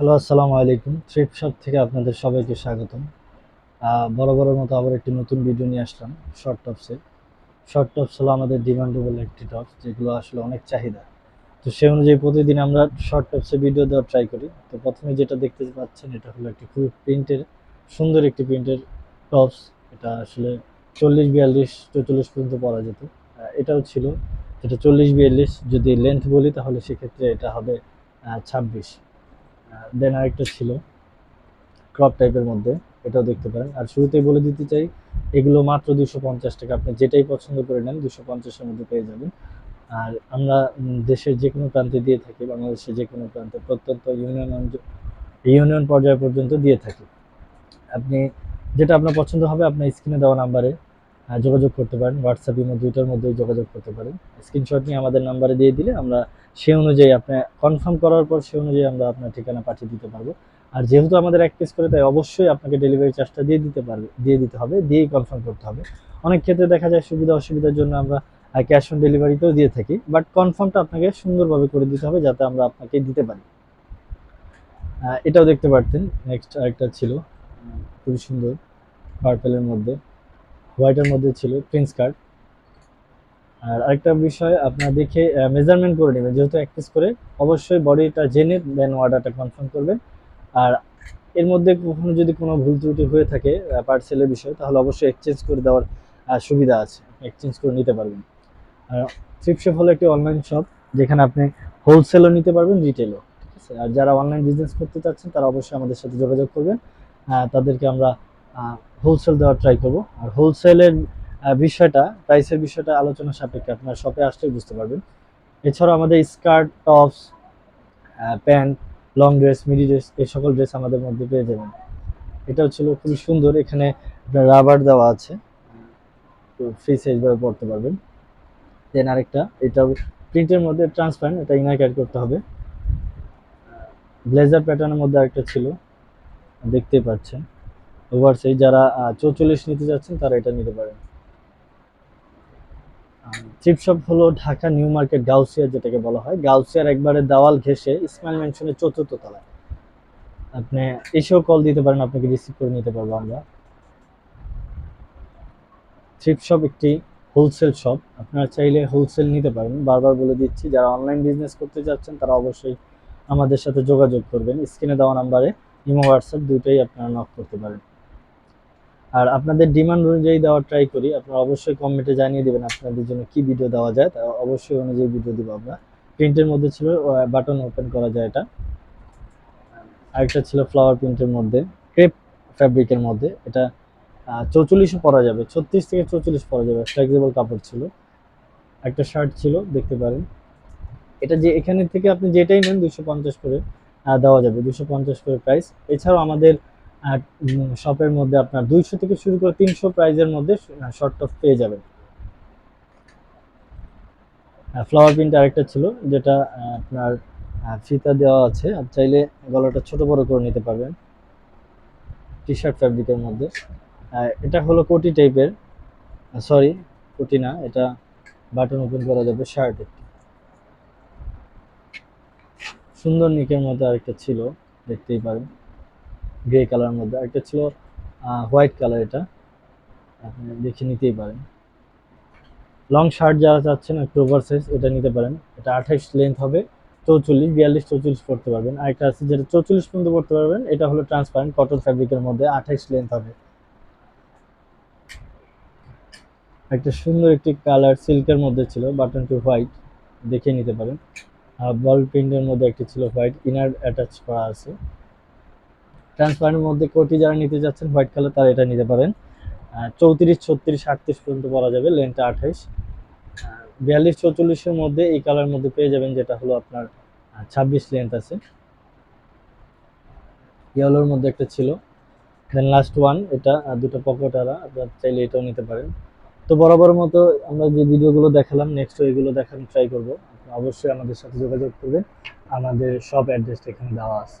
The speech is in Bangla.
হ্যালো, আসসালামু আলাইকুম। ট্রিপ শপ থেকে আপনাদের সবাইকে স্বাগতম। বরাবরের মতো আবার একটি নতুন ভিডিও নিয়ে আসলাম শর্ট টপসে শর্ট টপস হলো আমাদের ডিমান্ডেবল একটি টপস যেগুলো আসলে অনেক চাহিদা। তো সেই অনুযায়ী প্রতিদিন আমরা শর্ট টপসে ভিডিও দেওয়ার ট্রাই করি। তো প্রথমে যেটা দেখতে পাচ্ছেন, এটা হলো একটি খুব প্রিন্টের সুন্দর একটি প্রিন্টের টপস এটা আসলে চল্লিশ বিয়াল্লিশ, চৌচল্লিশ পর্যন্ত পরা যেত। এটাও ছিল। যেটা চল্লিশ বিয়াল্লিশ যদি লেন্থ বলি, তাহলে সেক্ষেত্রে এটা হবে ছাব্বিশ। দেন আরেকটা ছিল ক্রপ টাইপের মধ্যে, এটাও দেখতে পারেন। আর শুরুতেই বলে দিতে চাই, এগুলো মাত্র দুশো পঞ্চাশ টাকা। আপনি যেটাই পছন্দ করে নেন, দুশো পঞ্চাশের মধ্যে পেয়ে যাবেন। আর আমরা দেশের যে কোনো প্রান্তে দিয়ে থাকি, বাংলাদেশের যে কোনো প্রান্তে, প্রত্যন্ত ইউনিয়ন ইউনিয়ন পর্যায় পর্যন্ত দিয়ে থাকি। আপনি, যেটা আপনার পছন্দ হবে, আপনার স্ক্রিনে দেওয়া নাম্বারে যোগাযোগ করতে পারেন। হোয়াটসঅ্যাপ ইমো দুইটার মধ্যেই যোগাযোগ করতে পারেন। স্ক্রিনশট নিয়ে আমাদের নাম্বারে দিয়ে দিলে আমরা সে অনুযায়ী আপনি কনফার্ম করার পর সে অনুযায়ী আমরা আপনার ঠিকানা পাঠিয়ে দিতে পারব। আর যেহেতু আমাদের এক পিস করে, তাই অবশ্যই আপনাকে ডেলিভারি চার্জটা দিয়ে দিতে পারবে, দিয়ে দিতে হবে, দিয়েই কনফার্ম করতে হবে। অনেক ক্ষেত্রে দেখা যায় সুবিধা অসুবিধার জন্য আমরা ক্যাশ অন ডেলিভারিতেও দিয়ে থাকি বাট কনফার্মটা আপনাকে সুন্দরভাবে করে দিতে হবে যাতে আমরা আপনাকে দিতে পারি। এটাও দেখতে পারতেন। নেক্সট আরেকটা ছিল। খুবই সুন্দর। পার্পেলের মধ্যে। হোয়াইটের মধ্যে ছিল, প্রিন্স কার্ড। আর আরেকটা বিষয়, আপনার দেখে মেজারমেন্ট করে নেবেন। যেহেতু এক পিস করে, অবশ্যই বডিটা জেনে দেন অর্ডারটা কনফার্ম করবেন। আর এর মধ্যে কখনো যদি কোনো ভুল ত্রুটি হয়ে থাকে পার্সেলের বিষয়, তাহলে অবশ্যই এক্সচেঞ্জ করে দেওয়ার সুবিধা আছে। এক্সচেঞ্জ করে নিতে পারবেন। আর ফ্লিপশপ হলো একটি অনলাইন শপ যেখানে আপনি হোলসেলও নিতে পারবেন রিটেলও ঠিক আছে? আর যারা অনলাইন বিজনেস করতে চাচ্ছেন, তারা অবশ্যই আমাদের সাথে যোগাযোগ করবেন। তাদেরকে আমরা হোলসেল দেওয়ার ট্রাই করব। আর হোলসেলের বিষয়টা প্রাইসের বিষয়টা আলোচনা সাপেক্ষে আপনার শপে আসলেই বুঝতে পারবেন। এছাড়াও আমাদের skirt tops pant long dress midi dress এই সকল ড্রেস আমাদের মধ্যে পেয়ে যাবেন। এটাও ছিল খুবই সুন্দর, এখানে রাবার দেওয়া আছে। তো ফ্রি সাইজভাবে পড়তে পারবেন। দেন আরেকটা, এটাও প্রিন্টের মধ্যে ট্রান্সপারেন্ট এটা ইনার ক্যাড করতে হবে। ব্লেজার প্যাটার্নের মধ্যে আরেকটা ছিল, দেখতেই পাচ্ছেন। ওভার সাইজ যারা চৌচল্লিশ নিতে যাচ্ছেন, তারা এটা নিতে পারেন। চিপ শপ হলো ঢাকা নিউ মার্কেট গাউসিয়া যেটাকে বলা হয়। গাউসিয়ার একবারে দেওয়াল ঘেসে ইসমাইল মেনশনের চতুর্থ তলায়। আপনি এসেও কল দিতে পারেন, আপনাকে রিসিভ করে নিতে পারব আমরা। থ্রিপ শপ একটি হোলসেল শপ আপনারা চাইলে হোলসেল নিতে পারেন। বারবার বলে দিচ্ছি, যারা অনলাইন বিজনেস করতে চাচ্ছেন তারা অবশ্যই আমাদের সাথে যোগাযোগ করবেন। স্ক্রিনে দেওয়া নাম্বারে ইমো হোয়াটসঅ্যাপ দুটোই আপনারা নক করতে পারেন। আর আপনাদের ডিমান্ড অনুযায়ী দেওয়ার ট্রাই করি। আপনারা অবশ্যই কমেন্টে জানিয়ে দেবেন আপনাদের জন্য কি ভিডিও দেওয়া যায়। তা অবশ্যই অনুযায়ী ভিডিও দেবো আমরা। প্রিন্টের মধ্যে ছিল বাটন ওপেন করা যায় এটা। আরেকটা ছিল ফ্লাওয়ার প্রিন্টের মধ্যে ক্রেপ ফ্যাব্রিকের মধ্যে। এটা চৌচল্লিশও পরা যাবে। ছত্রিশ থেকে চৌচল্লিশ পরা যাবে। ফ্লেক্সিবল কাপড় ছিল। একটা শার্ট ছিল, দেখতে পারেন। এটা যে এখানে থেকে আপনি যেটাই নেন দুশো পঞ্চাশ করে দেওয়া যাবে। দুশো পঞ্চাশ করে প্রাইস এছাড়াও আমাদের শপের মধ্যে আপনার দুইশো থেকে শুরু করে তিনশো প্রাইজের মধ্যে শর্ট টপ পেয়ে যাবেন। ফ্লাওয়ার প্রিন্ট আরেকটা ছিল, যেটা আপনার ফিতা দেওয়া আছে। আর চাইলে গলাটা ছোট বড় করে নিতে পারবেন টি শার্ট ফ্যাব্রিকের মধ্যে এটা হলো কোটি টাইপের সরি কোটি না, এটা বাটন ওপেন করা যাবে শার্ট একটি সুন্দর নিকের মধ্যে আরেকটা ছিল, দেখতেই পারেন। গ্রে কালার মধ্যে। আরেকটা ছিল হোয়াইট কালার এটা। আপনি দেখে নিতেই পারেন। লং শার্ট যারা চাচ্ছেন, একটু ওভার সাইজ এটা নিতে পারেন। এটা আঠাইশ লেন্থ হবে, চৌচল্লিশ, বিয়াল্লিশ, চৌচল্লিশ পড়তে পারবেন। আরেকটা আছে যেটা চৌচল্লিশ পর্যন্ত পড়তে পারবেন, এটা হলো ট্রান্সপারেন্ট কটন ফ্যাব্রিকের মধ্যে আঠাইশ লেন্থ হবে। একটা সুন্দর একটি কালার সিল্কের মধ্যে ছিল বাটন টু হোয়াইট দেখে নিতে পারেন। বল প্রিন্টের মধ্যে একটি ছিল হোয়াইট ইনার অ্যাটাচ করা আছে। ট্রান্সপারেন্টের মধ্যে কোটি যারা নিতে যাচ্ছেন, হোয়াইট কালার তারা এটা নিতে পারেন। চৌত্রিশ, ছত্রিশ আটত্রিশ পর্যন্ত পরা যাবে, লেনটা আঠাইশ। বিয়াল্লিশ, চৌচল্লিশের মধ্যে এই কালার মধ্যে পেয়ে যাবেন, যেটা হলো আপনার ছাব্বিশ লেন্থ আছে। ইয়েলোর মধ্যে একটা ছিল। দেন লাস্ট ওয়ান এটা দুটো পকেট আলা, আপনার চাইলে এটাও নিতে পারেন। তো বরাবর মতো আমরা যে ভিডিওগুলো দেখালাম নেক্সট এগুলো দেখানো ট্রাই করব। অবশ্যই আমাদের সাথে যোগাযোগ করবেন। আমাদের সব অ্যাড্রেসটা এখানে দেওয়া আছে।